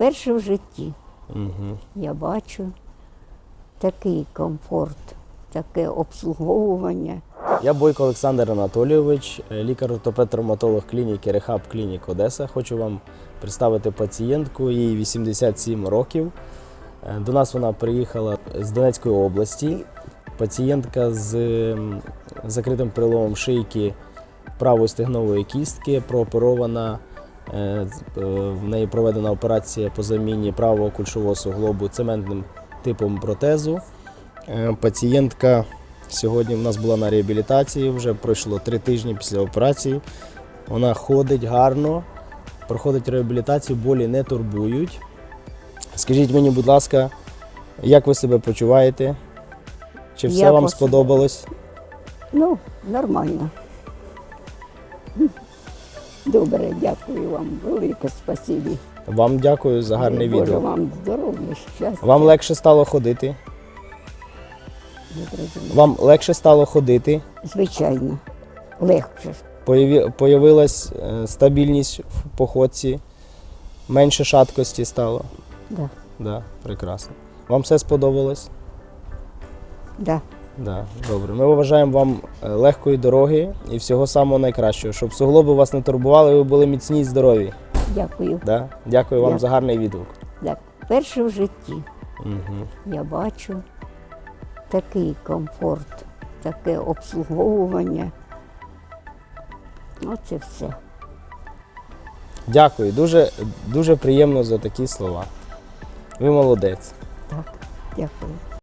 Вперше в житті Угу. я бачу такий комфорт, таке обслуговування. Я Бойко Олександр Анатолійович, е, лікар-ортопед-травматолог клініки Рехаб Клінік Одеса. Хочу вам представити пацієнтку, їй 87 років. Е, До нас вона приїхала з Донецької області. Пацієнтка з закритим переломом шийки правої стегнової кістки, прооперована. Е, е, В неї проведена операція по заміні правого кульшового суглобу цементним типом протезу. Е, Пацієнтка сьогодні в нас була на реабілітації, вже пройшло три тижні після операції. Вона ходить гарно, проходить реабілітацію, болі не турбують. Скажіть мені, будь ласка, як ви себе почуваєте? Чи все Я вам сподобалось? Ну, нормально. Добре, дякую вам. Велике спасибі. Вам дякую за гарне Боже, відео. вам здоров'я, щастя. Вам легше стало ходити? Не. Вам легше стало ходити? Звичайно, легше. Появі- Появилась е, стабільність в походці, менше шаткості стало. Да, Да, прекрасно. Вам все сподобалось? да. Да, добре. Ми бажаємо вам е, легкої дороги і всього самого найкращого, щоб суглоби вас не турбували, ви були міцні і здорові. Дякую. Да? Дякую вам Дякую. за гарний відгук. Да. Вперше в житті Угу. я бачу такий комфорт, таке обслуговування. Оце все. Дякую, дуже, дуже приємно за такі слова. Ви молодець. Так, дякую.